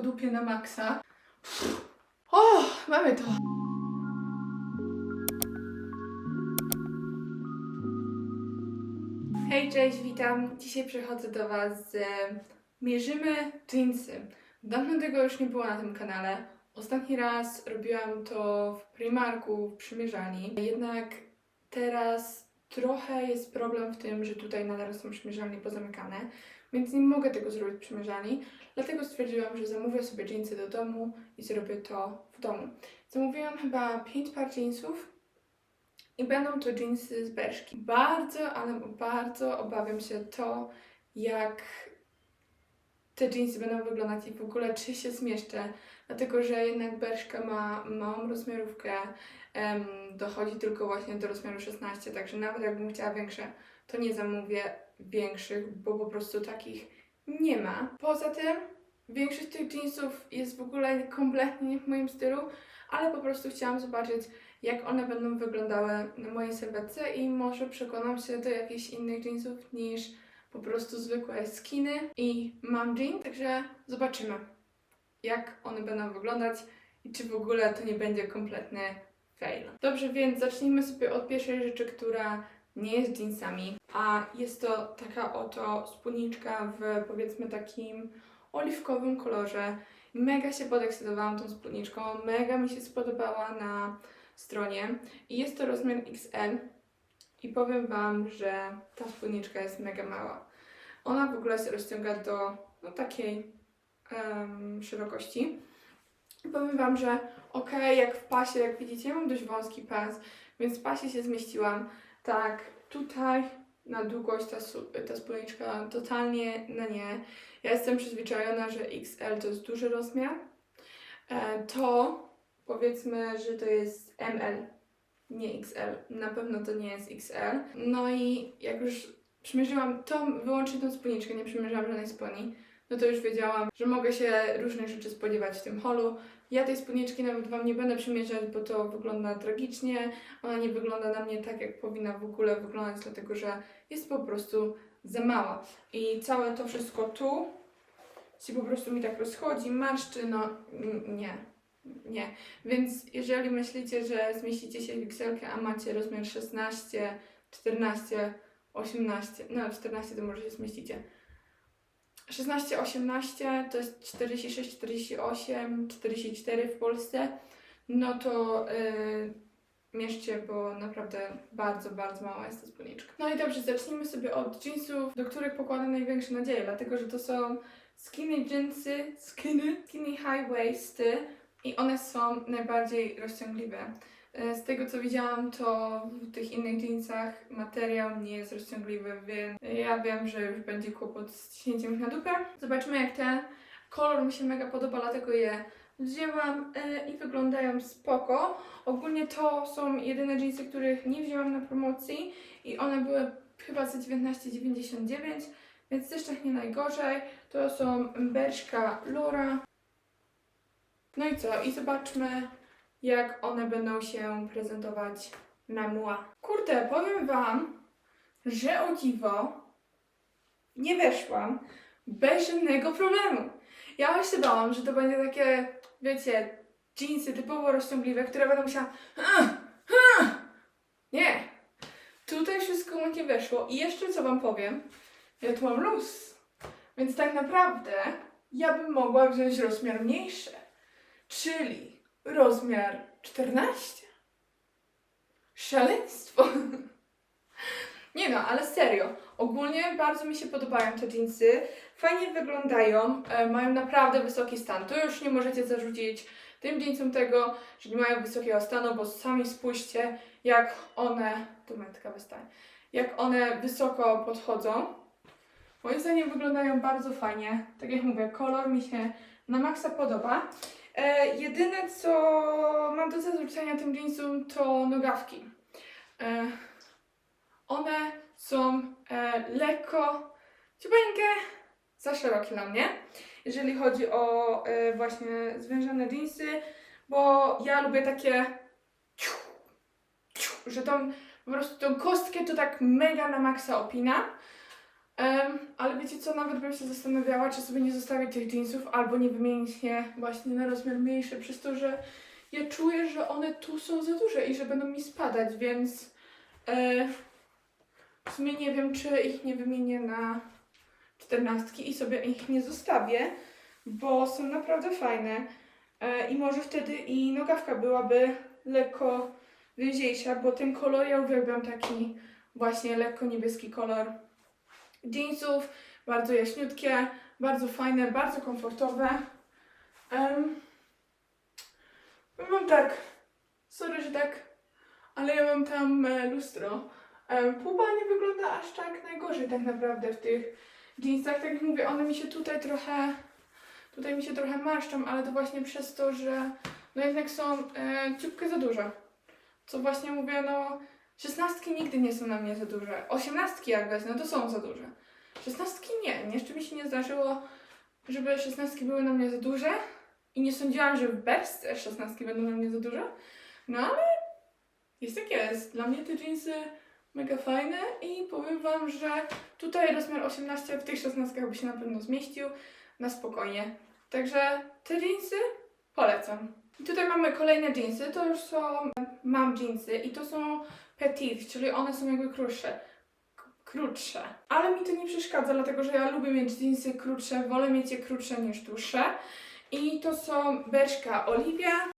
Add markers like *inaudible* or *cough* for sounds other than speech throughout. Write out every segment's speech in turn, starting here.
dupie na maksa. O, mamy to. Hej, cześć, witam. Dzisiaj przychodzę do Was z Mierzymy jeansy. Dawno tego już nie było na tym kanale. Ostatni raz robiłam to w Primarku, w przymierzalni. Jednak teraz trochę jest problem w tym, że tutaj nadal są przymierzalnie pozamykane, więc nie mogę tego zrobić w. Dlatego stwierdziłam, że zamówię sobie jeansy do domu i zrobię to w domu. Zamówiłam chyba 5 par jeansów i będą to jeansy z Berszki. Bardzo, ale bardzo obawiam się to, jak te jeansy będą wyglądać i w ogóle czy się zmieszczę, dlatego że jednak Berszka ma małą rozmiarówkę, dochodzi tylko właśnie do rozmiaru 16, także nawet jakbym chciała większe, to nie zamówię większych, bo po prostu takich nie ma. Poza tym większość tych jeansów jest w ogóle kompletnie nie w moim stylu, ale po prostu chciałam zobaczyć, jak one będą wyglądały na mojej sylwetce i może przekonam się do jakichś innych jeansów niż po prostu zwykłe skiny i mam jean, także zobaczymy, jak one będą wyglądać i czy w ogóle to nie będzie kompletny fail. Dobrze, więc zacznijmy sobie od pierwszej rzeczy, która nie jest jeansami, a jest to taka oto spódniczka w powiedzmy takim oliwkowym kolorze. Mega się podekscytowałam tą spódniczką, mega mi się spodobała na stronie i jest to rozmiar XL i powiem Wam, że ta spódniczka jest mega mała. Ona w ogóle się rozciąga do no, takiej em, szerokości. I powiem Wam, że okej, jak w pasie, jak widzicie, mam dość wąski pas, więc w pasie się zmieściłam. Tak, tutaj na długość ta, ta spódniczka totalnie na nie. Ja jestem przyzwyczajona, że XL to jest duży rozmiar. E, to powiedzmy, że to jest ML, nie XL. Na pewno to nie jest XL. No i jak już przymierzyłam tą, wyłącznie tą spódniczkę, nie przymierzałam żadnej spodni, no to już wiedziałam, że mogę się różnych rzeczy spodziewać w tym holu. Ja tej spódniczki nawet Wam nie będę przymierzać, bo to wygląda tragicznie. Ona nie wygląda na mnie tak, jak powinna w ogóle wyglądać, dlatego że jest po prostu za mała. I całe to wszystko tu się po prostu mi tak rozchodzi, marszczy, no nie, nie. Więc jeżeli myślicie, że zmieścicie się w XL, a macie rozmiar 16, 14, 18, no 14 to może się zmieścicie. 16, 18 to jest 46, 48, 44 w Polsce, no to yy, bo naprawdę bardzo, bardzo mała jest ta spódniczka. No i dobrze, zacznijmy sobie od jeansów, do których pokładam największe nadzieje, dlatego że to są skinny jeansy, skinny, skinny high waisty i one są najbardziej rozciągliwe. E, Z tego co widziałam, to w tych innych jeansach materiał nie jest rozciągliwy, więc ja wiem, że już będzie kłopot z ciśnięciem ich na dupę. Zobaczmy jak ten kolor mi się mega podoba, dlatego je wzięłam e, i wyglądają spoko. Ogólnie to są jedyne jeansy, których nie wzięłam na promocji i one były chyba za 19,99, więc też tak nie najgorzej. To są Bershka Lura. No i co? I zobaczmy jak one będą się prezentować na mła. Kurde, powiem Wam, że o dziwo nie weszłam bez żadnego problemu. Ja się bałam, że to będzie takie, wiecie, jeansy typowo rozciągliwe, które będą musiała... Nie! Tutaj wszystko ładnie weszło i jeszcze co Wam powiem, ja tu mam luz, więc tak naprawdę ja bym mogła wziąć rozmiar mniejszy, czyli rozmiar 14. Szaleństwo. Nie no, ale serio. Ogólnie bardzo mi się podobają te jeansy. Fajnie wyglądają, e, mają naprawdę wysoki stan. To już nie możecie zarzucić tym jeansom tego, że nie mają wysokiego stanu, bo sami spójrzcie, jak one. Tu metka wystaje. Jak one wysoko podchodzą. Moim zdaniem wyglądają bardzo fajnie. Tak jak mówię, kolor mi się na maksa podoba. E, jedyne co mam do zarzucenia tym jeansom to nogawki. E, one są e, lekko ciupeńkie, za szerokie dla mnie, jeżeli chodzi o właśnie zwężone jeansy, bo ja lubię takie że tą po prostu tą kostkę to tak mega na maksa opina. Em, ale wiecie co, nawet bym się zastanawiała, czy sobie nie zostawić tych jeansów, albo nie wymienić je właśnie na rozmiar mniejszy, przez to, że ja czuję, że one tu są za duże i że będą mi spadać, więc e, w sumie nie wiem, czy ich nie wymienię na czternastki i sobie ich nie zostawię, bo są naprawdę fajne. E, i może wtedy i nogawka byłaby lekko lżejsza, bo ten kolor ja uwielbiam taki właśnie lekko niebieski kolor jeansów, bardzo jaśniutkie, bardzo fajne, bardzo komfortowe. Um, mam tak, sorry, że tak, ale ja mam tam e, lustro. Um, pupa nie wygląda aż tak najgorzej tak naprawdę w tych jeansach. Tak jak mówię, one mi się tutaj trochę, tutaj mi się trochę marszczą, ale to właśnie przez to, że no jednak są e, ciupkę za duże. Co właśnie mówię, no szesnastki nigdy nie są na mnie za duże. Osiemnastki jak wezmę, to są za duże. Szesnastki nie. Jeszcze mi się nie zdarzyło, żeby szesnastki były na mnie za duże. I nie sądziłam, że w beczce szesnastki będą na mnie za duże. No ale jest jak jest. Dla mnie te jeansy mega fajne i powiem Wam, że tutaj rozmiar 18 w tych szesnastkach by się na pewno zmieścił na spokojnie. Także te jeansy polecam. I tutaj mamy kolejne jeansy. To już są mam jeansy i to są petite, czyli one są jakby krótsze. Krótsze. Ale mi to nie przeszkadza, dlatego że ja lubię mieć jeansy krótsze, wolę mieć je krótsze niż dłuższe. I to są Bershka Olivia.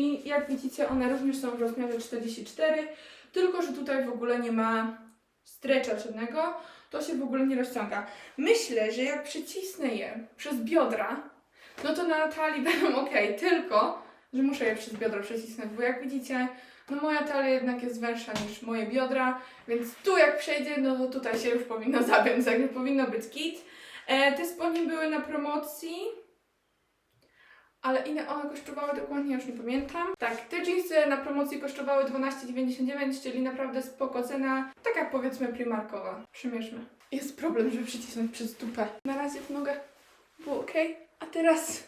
I jak widzicie, one również są w rozmiarze 44, tylko że tutaj w ogóle nie ma stretcha żadnego, to się w ogóle nie rozciąga. Myślę, że jak przycisnę je przez biodra, no to na talii *laughs* będą ok, tylko że muszę je przez biodra przycisnąć, bo jak widzicie, no moja talia jednak jest węższa niż moje biodra, więc tu jak przejdzie, no to tutaj się już powinno *laughs* zapiąć, także powinno być kit. E, te spodnie były na promocji, ale ile one kosztowały dokładnie, już nie pamiętam. Tak, te jeansy na promocji kosztowały 12,99, czyli naprawdę spoko cena, taka powiedzmy primarkowa. Przymierzmy. Jest problem, żeby przycisnąć przez dupę. Na razie w nogę było ok, a teraz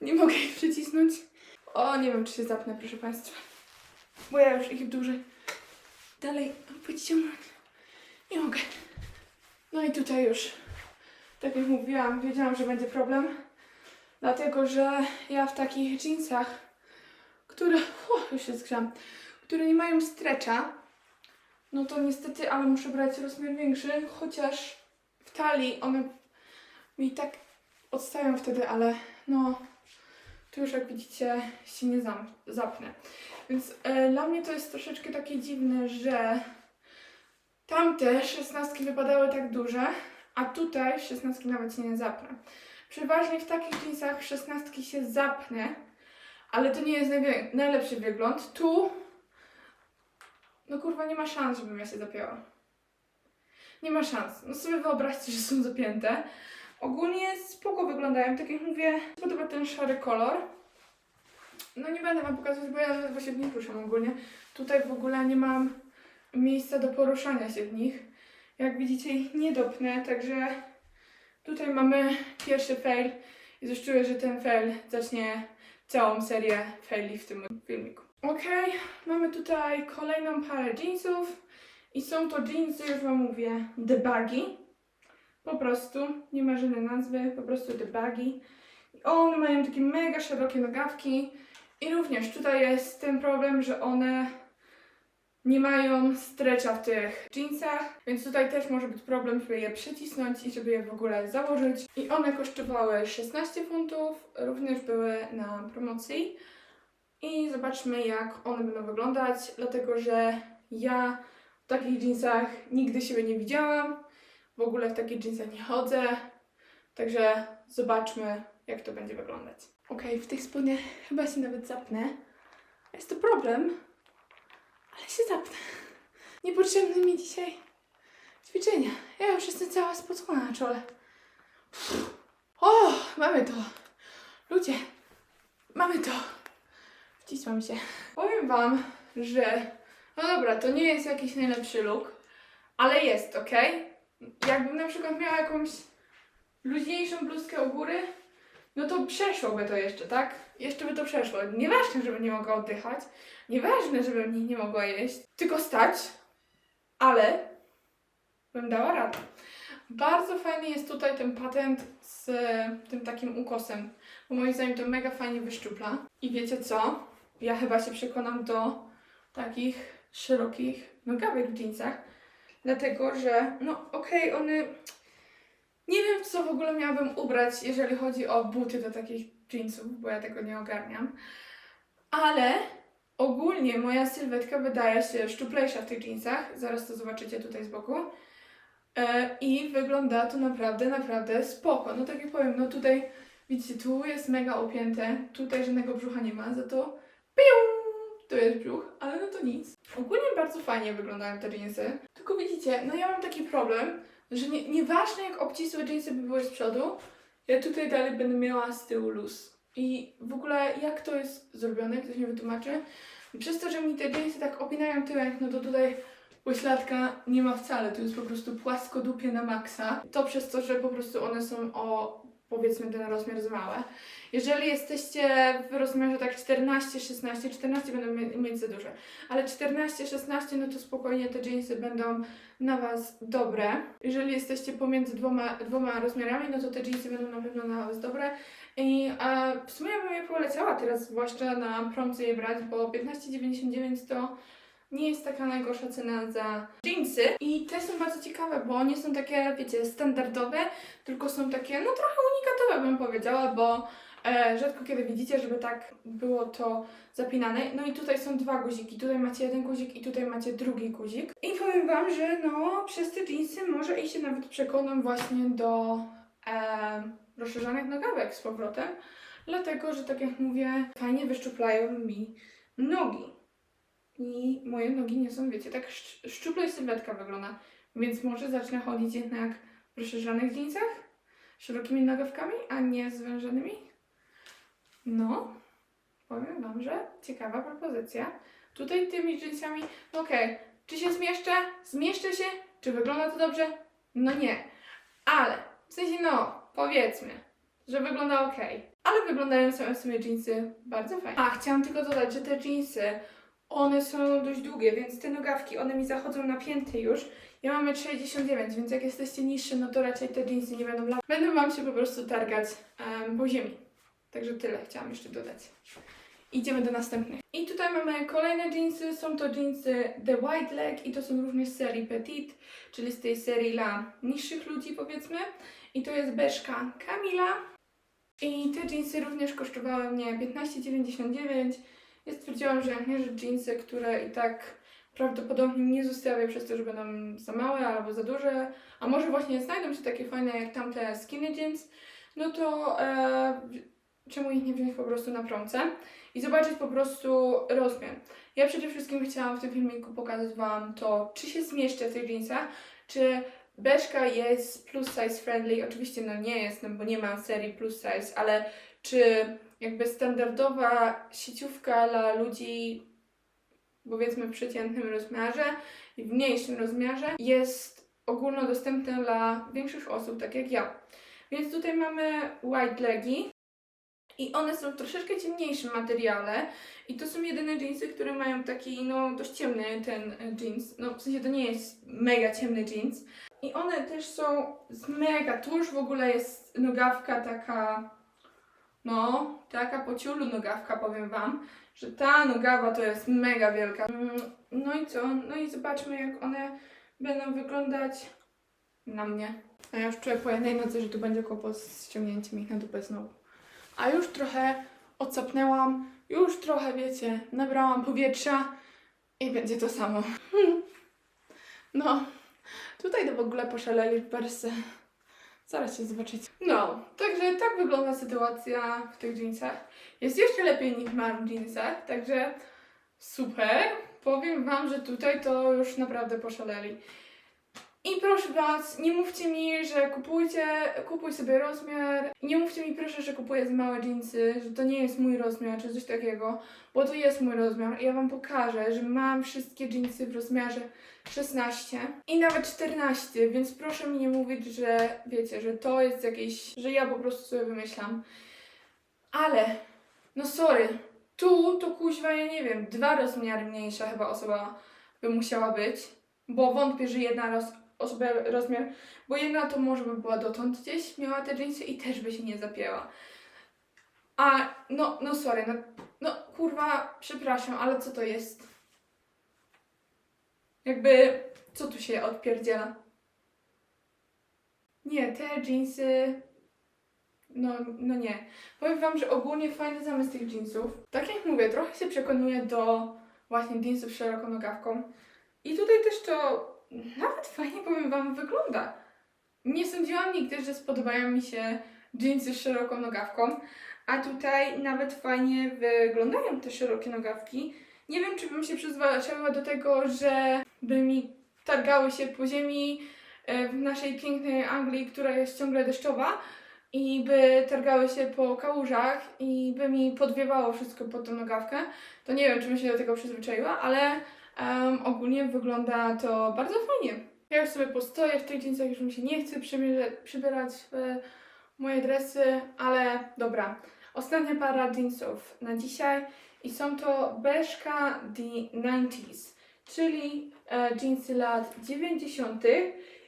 nie mogę ich przycisnąć. O, nie wiem, czy się zapnę, proszę Państwa. Bo ja już ich dłużej dalej podciągnąć nie mogę. No i tutaj już, tak jak mówiłam, wiedziałam, że będzie problem. Dlatego, że ja w takich jeansach, które, o, już się zgrzałam, które nie mają stretcha, no to niestety, ale muszę brać rozmiar większy, chociaż w talii one mi tak odstają wtedy, ale no, tu już jak widzicie się nie zam- zapnę. Więc e, dla mnie to jest troszeczkę takie dziwne, że tamte szesnastki wypadały tak duże, a tutaj szesnastki nawet się nie zapnę. Przeważnie w takich jeansach szesnastki się zapnę, ale to nie jest najlepszy wygląd. Tu, no kurwa, nie ma szans, żebym ja się zapięła. Nie ma szans. No sobie wyobraźcie, że są zapięte. Ogólnie spoko wyglądają, tak jak mówię, podoba ten szary kolor. No nie będę wam pokazywać, bo ja się w nich ruszam ogólnie. Tutaj w ogóle nie mam miejsca do poruszania się w nich. Jak widzicie ich nie dopnę, także tutaj mamy pierwszy fail i już czuję, że ten fail zacznie całą serię faili w tym filmiku. Okej, mamy tutaj kolejną parę jeansów i są to jeansy, już wam mówię, The Baggy. Po prostu, nie ma żadnej nazwy, po prostu The Baggy. I one mają takie mega szerokie nogawki i również tutaj jest ten problem, że one nie mają stretcha w tych jeansach, więc tutaj też może być problem, żeby je przycisnąć i żeby je w ogóle założyć. I one kosztowały 16 funtów, również były na promocji. I zobaczmy jak one będą wyglądać, dlatego że ja w takich jeansach nigdy siebie nie widziałam. W ogóle w takich jeansach nie chodzę. Także zobaczmy jak to będzie wyglądać. Okej, w tych spodniach chyba się nawet zapnę. Jest to problem, ale się zapnę. Niepotrzebne mi dzisiaj ćwiczenia. Ja już jestem cała spocona na czole. O, mamy to. Ludzie, mamy to. Wcisłam się. Powiem Wam, że no dobra, to nie jest jakiś najlepszy look, ale jest, ok? Jakbym na przykład miała jakąś luźniejszą bluzkę u góry, no to przeszłoby to jeszcze, tak? Jeszcze by to przeszło. Nieważne, żebym nie mogła oddychać, nieważne, żebym nie, mogła jeść, tylko stać, ale bym dała radę. Bardzo fajny jest tutaj ten patent z tym takim ukosem, bo moim zdaniem to mega fajnie wyszczupla. I wiecie co? Ja chyba się przekonam do takich szerokich nogawek w jeansach, dlatego że, no okej, one... Nie wiem, co w ogóle miałabym ubrać, jeżeli chodzi o buty do takich jeansów, bo ja tego nie ogarniam. Ale ogólnie moja sylwetka wydaje się szczuplejsza w tych jeansach. Zaraz to zobaczycie tutaj z boku. E, I wygląda to naprawdę, naprawdę spoko. No tak jak powiem, no tutaj widzicie, tu jest mega opięte, tutaj żadnego brzucha nie ma, za to piu, to jest brzuch, ale no to nic. Ogólnie bardzo fajnie wyglądają te jeansy. Tylko widzicie, no ja mam taki problem, że nie, nieważne jak obcisłe jeansy by były z przodu, ja tutaj dalej będę miała z tyłu luz. I w ogóle jak to jest zrobione, ktoś mi wytłumaczy. Przez to, że mi te jeansy tak opinają tyłek, no to tutaj pośladka nie ma wcale, to jest po prostu płaskodupie na maksa. To przez to, że po prostu one są o powiedzmy ten rozmiar za małe. Jeżeli jesteście w rozmiarze tak 14, 16, 14 będą mie- mieć za duże, ale 14, 16 no to spokojnie te jeansy będą na Was dobre. Jeżeli jesteście pomiędzy dwoma, dwoma rozmiarami, no to te jeansy będą na pewno na Was dobre. I e, w sumie bym je poleciała teraz, zwłaszcza na promce je brać, bo 15,99 to nie jest taka najgorsza cena za jeansy. I te są bardzo ciekawe, bo nie są takie, wiecie, standardowe, tylko są takie, no trochę unikatowe bym powiedziała, bo e, rzadko kiedy widzicie, żeby tak było to zapinane. No i tutaj są dwa guziki. Tutaj macie jeden guzik i tutaj macie drugi guzik. I powiem Wam, że no przez te jeansy może i się nawet przekonam właśnie do e, rozszerzonych nogawek z powrotem. Dlatego, że tak jak mówię, fajnie wyszczuplają mi nogi. I moje nogi nie są, wiecie, tak szcz- szczuple i sylwetka wygląda. Więc może zacznę chodzić jednak w rozszerzonych jeansach, szerokimi nogawkami, a nie zwężonymi. No, powiem Wam, że ciekawa propozycja. Tutaj tymi jeansami, no okej, czy się zmieszczę? Zmieszczę się? Czy wygląda to dobrze? No nie. Ale, w sensie no, powiedzmy, że wygląda ok. Ale wyglądają sumie jeansy bardzo fajnie. A, chciałam tylko dodać, że te jeansy, one są dość długie, więc te nogawki, one mi zachodzą na pięty już. Ja mam 69, więc jak jesteście niższy, no to raczej te jeansy nie będą dla... Będą Wam się po prostu targać em, po ziemi. Także tyle chciałam jeszcze dodać. Idziemy do następnych. I tutaj mamy kolejne jeansy. Są to jeansy The White Leg i to są również z serii Petite, czyli z tej serii dla niższych ludzi powiedzmy. I to jest Beszka Kamila. I te jeansy również kosztowały mnie 15,99. Ja stwierdziłam, że jak mierzę jeansy, które i tak prawdopodobnie nie zostawię przez to, że będą za małe albo za duże, a może właśnie znajdą się takie fajne jak tamte skinny jeans, no to e, czemu ich nie wziąć po prostu na promce i zobaczyć po prostu rozmiar. Ja przede wszystkim chciałam w tym filmiku pokazać Wam to, czy się zmieszczę w tych jeansach, czy Beszka jest plus size friendly. Oczywiście no nie jest, no bo nie ma serii plus size, ale czy jakby standardowa sieciówka dla ludzi powiedzmy w przeciętnym rozmiarze i w mniejszym rozmiarze jest ogólnodostępna dla większych osób, tak jak ja. Więc tutaj mamy white legi i one są w troszeczkę ciemniejszym materiale i to są jedyne jeansy, które mają taki no dość ciemny ten jeans. No w sensie to nie jest mega ciemny jeans. I one też są z mega, tu już w ogóle jest nogawka taka no, taka po ciulu nogawka, powiem Wam, że ta nogawa to jest mega wielka. Mm, No i co? No i zobaczmy, jak one będą wyglądać na mnie. A ja już czuję po jednej nocy, że tu będzie kłopot z ściągnięciem ich na dupę znowu. A już trochę odsapnęłam, już trochę, wiecie, nabrałam powietrza i będzie to samo. *laughs* No, tutaj to w ogóle poszaleli w wersy. Zaraz się zobaczycie. No, także tak wygląda sytuacja w tych jeansach. Jest jeszcze lepiej niż mam w jeansach, także super. Powiem Wam, że tutaj to już naprawdę poszaleli. I proszę Was, nie mówcie mi, że kupujcie, kupuj sobie rozmiar. Nie mówcie mi proszę, że kupuję za małe jeansy, że to nie jest mój rozmiar, czy coś takiego, bo to jest mój rozmiar. I ja Wam pokażę, że mam wszystkie jeansy w rozmiarze 16 i nawet 14, więc proszę mi nie mówić, że wiecie, że to jest jakieś, że ja po prostu sobie wymyślam. Ale, no sorry, tu to kuźwa, ja nie wiem, dwa rozmiary mniejsza chyba osoba by musiała być, bo wątpię, że jedna roz, osobę rozmiar, bo jedna to może by była dotąd gdzieś, miała te jeansy i też by się nie zapięła. A, no, no sorry, no, no kurwa, przepraszam, ale co to jest? Jakby, co tu się odpierdziela? Nie, te jeansy, no, no nie. Powiem wam, że ogólnie fajny zamysł tych jeansów. Tak jak mówię, trochę się przekonuję do właśnie jeansów z szeroką nogawką. I tutaj też to nawet fajnie, powiem wam, wygląda. Nie sądziłam nigdy, że spodobają mi się jeansy z szeroką nogawką, a tutaj nawet fajnie wyglądają te szerokie nogawki. Nie wiem, czy bym się przyzwyczaiła do tego, że by mi targały się po ziemi e, w naszej pięknej Anglii, która jest ciągle deszczowa i by targały się po kałużach i by mi podwiewało wszystko pod tą nogawkę, to nie wiem, czy bym się do tego przyzwyczaiła, ale em, ogólnie wygląda to bardzo fajnie. Ja już sobie postoję w tych jeansach, już mi się nie chce przybierać w moje dresy, ale dobra. Ostatnia para jeansów na dzisiaj i są to Bershka The 90s, czyli e, jeansy lat 90.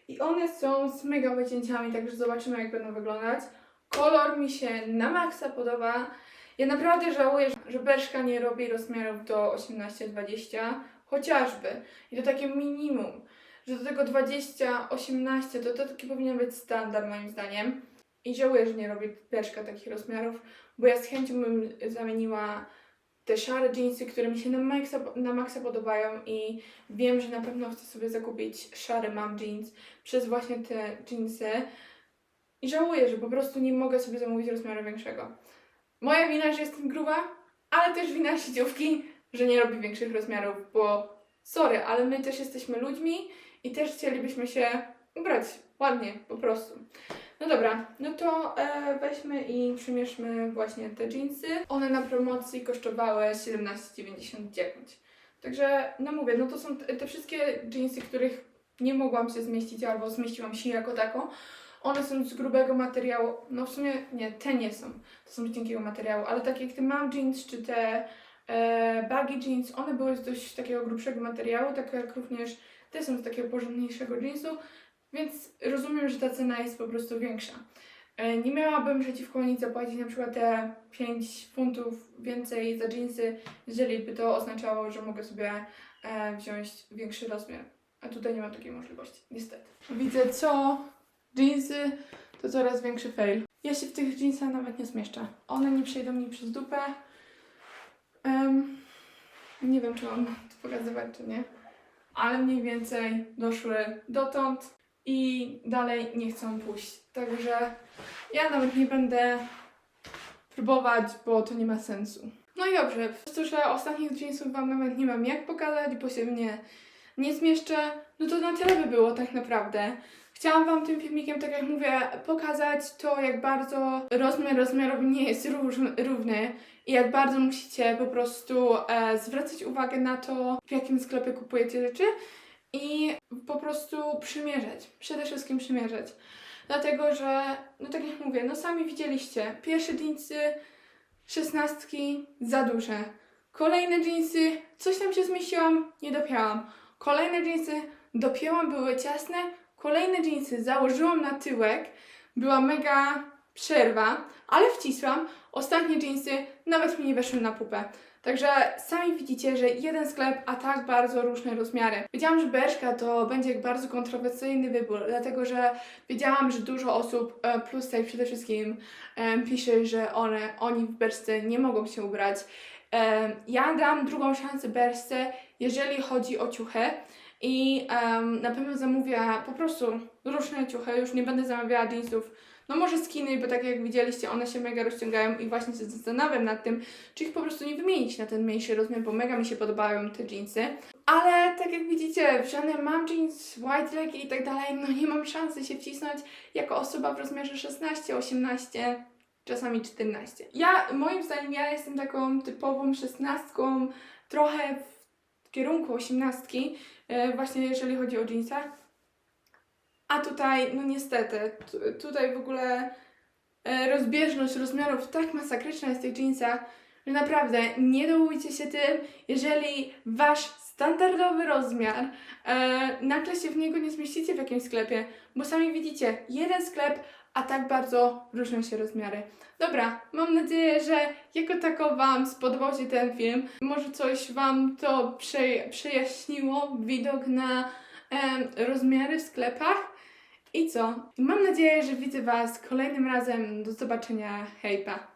i one są z mega wycięciami, także zobaczymy jak będą wyglądać. Kolor mi się na maksa podoba. Ja naprawdę żałuję, że Bershka nie robi rozmiarów do 18-20, chociażby. I to takie minimum, że do tego 20-18 to, to taki powinien być standard moim zdaniem. I żałuję, że nie robi Bershka takich rozmiarów, bo ja z chęcią bym zamieniła te szare jeansy, które mi się na maksa, na maksa podobają i wiem, że na pewno chcę sobie zakupić szary mam jeans przez właśnie te jeansy. I żałuję, że po prostu nie mogę sobie zamówić rozmiaru większego. Moja wina, że jestem gruba, ale też wina sieciówki, że nie robi większych rozmiarów, bo sorry, ale my też jesteśmy ludźmi i też chcielibyśmy się ubrać ładnie, po prostu. No dobra, no to e, weźmy i przymierzmy właśnie te jeansy. One na promocji kosztowały 17,99. Także, no mówię, no to są te, wszystkie jeansy, których nie mogłam się zmieścić albo zmieściłam się jako taką. One są z grubego materiału, no w sumie nie, te nie są, to są z cienkiego materiału, ale tak jak te mam jeans czy te baggy jeans, one były z dość takiego grubszego materiału, tak jak również te są z takiego porządniejszego jeansu, więc rozumiem, że ta cena jest po prostu większa. E, Nie miałabym przeciwko nic zapłacić na przykład te 5 funtów więcej za jeansy, jeżeli by to oznaczało, że mogę sobie e, wziąć większy rozmiar. A tutaj nie mam takiej możliwości, niestety. Widzę co jeansy to coraz większy fail. Ja się w tych jeansach nawet nie zmieszczę. One nie przejdą mi przez dupę. Nie wiem, czy mam to pokazywać, czy nie. Ale mniej więcej doszły dotąd i dalej nie chcą pójść. Także ja nawet nie będę próbować, bo to nie ma sensu. No i dobrze, przez że ostatnich jeansów Wam nawet nie mam jak pokazać, bo się mnie nie zmieszczę, no to na tyle by było tak naprawdę. Chciałam Wam tym filmikiem, tak jak mówię, pokazać to, jak bardzo rozmiar rozmiarowy nie jest równy i jak bardzo musicie po prostu e, zwracać uwagę na to, w jakim sklepie kupujecie rzeczy i po prostu przymierzać. Przede wszystkim przymierzać. Dlatego, że, no tak jak mówię, no sami widzieliście, pierwsze jeansy, szesnastki, za duże. Kolejne jeansy, coś tam się zmieściłam, nie dopięłam. Kolejne jeansy, dopięłam, były ciasne. Kolejne jeansy założyłam na tyłek, była mega przerwa, ale wcisłam. Ostatnie jeansy nawet mi nie weszły na pupę. Także sami widzicie, że jeden sklep, a tak bardzo różne rozmiary. Wiedziałam, że Bershka to będzie bardzo kontrowersyjny wybór, dlatego że wiedziałam, że dużo osób, e, plus tutaj przede wszystkim em, pisze, że one, oni w Berszce nie mogą się ubrać. Em, ja dam drugą szansę Berszce, jeżeli chodzi o ciuchy i em, na pewno zamówię po prostu różne ciuchy, już nie będę zamawiała jeansów, no może skiny, bo tak jak widzieliście, one się mega rozciągają i właśnie się zastanawiam nad tym, czy ich po prostu nie wymienić na ten mniejszy rozmiar, bo mega mi się podobają te jeansy. Ale tak jak widzicie, w żadnym mam jeans, white leg i tak dalej, no nie mam szansy się wcisnąć jako osoba w rozmiarze 16, 18, czasami 14. Ja, moim zdaniem, ja jestem taką typową szesnastką, trochę kierunku osiemnastki, e, właśnie jeżeli chodzi o jeansa. A tutaj, no niestety, tu- tutaj w ogóle e, rozbieżność rozmiarów tak masakryczna jest w tych jeansach, że naprawdę nie dołujcie się tym, jeżeli wasz standardowy rozmiar e, nagle się w niego nie zmieścicie w jakimś sklepie, bo sami widzicie, jeden sklep, a tak bardzo różnią się rozmiary. Dobra, mam nadzieję, że jako tako Wam spodobał się ten film. Może coś Wam to prze, przejaśniło, widok na em, rozmiary w sklepach. I co? Mam nadzieję, że widzę Was kolejnym razem. Do zobaczenia. Hejpa!